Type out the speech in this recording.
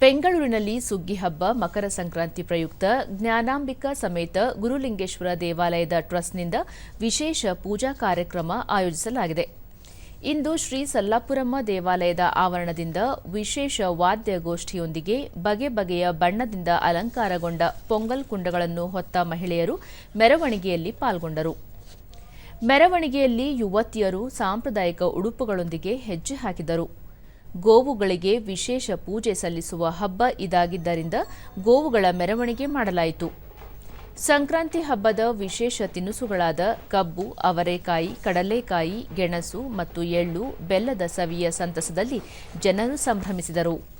ಬೆಂಗಳೂರಿನಲ್ಲಿ ಸುಗ್ಗಿ ಹಬ್ಬ, ಮಕರ ಸಂಕ್ರಾಂತಿ ಪ್ರಯುಕ್ತ, ಜ್ಞಾನಾಂಬಿಕಾ ಸಮೇತ ಗುರುಲಿಂಗೇಶ್ವರ ದೇವಾಲಯದ ಟ್ರಸ್ಟ್ನಿಂದ ವಿಶೇಷ ಪೂಜಾ ಕಾರ್ಯಕ್ರಮ ಆಯೋಜಿಸಲಾಗಿದೆ. ಇಂದು ಶ್ರೀ ಸಲ್ಲಾಪುರಮ್ಮ ದೇವಾಲಯದ ಆವರಣದಿಂದ ವಿಶೇಷ ವಾದ್ಯಗೋಷ್ಠಿಯೊಂದಿಗೆ ಬಗೆ ಬಗೆಯ ಬಣ್ಣದಿಂದ ಅಲಂಕಾರಗೊಂಡ ಪೊಂಗಲ್ ಕುಂಡಗಳನ್ನು ಹೊತ್ತ ಮಹಿಳೆಯರು ಮೆರವಣಿಗೆಯಲ್ಲಿ ಪಾಲ್ಗೊಂಡರು. ಮೆರವಣಿಗೆಯಲ್ಲಿ ಯುವತಿಯರು ಸಾಂಪ್ರದಾಯಿಕ ಉಡುಪುಗಳೊಂದಿಗೆ ಹೆಜ್ಜೆ ಹಾಕಿದರು. ಗೋವುಗಳಿಗೆ ವಿಶೇಷ ಪೂಜೆ ಸಲ್ಲಿಸುವ ಹಬ್ಬ ಇದಾಗಿದ್ದರಿಂದ ಗೋವುಗಳ ಮೆರವಣಿಗೆ ಮಾಡಲಾಯಿತು. ಸಂಕ್ರಾಂತಿ ಹಬ್ಬದ ವಿಶೇಷ ತಿನಿಸುಗಳಾದ ಕಬ್ಬು, ಅವರೆಕಾಯಿ, ಕಡಲೆಕಾಯಿ, ಗೆಣಸು ಮತ್ತು ಎಳ್ಳು, ಬೆಲ್ಲದ ಸವಿಯ ಸಂತಸದಲ್ಲಿ ಜನರು ಸಂಭ್ರಮಿಸಿದರು.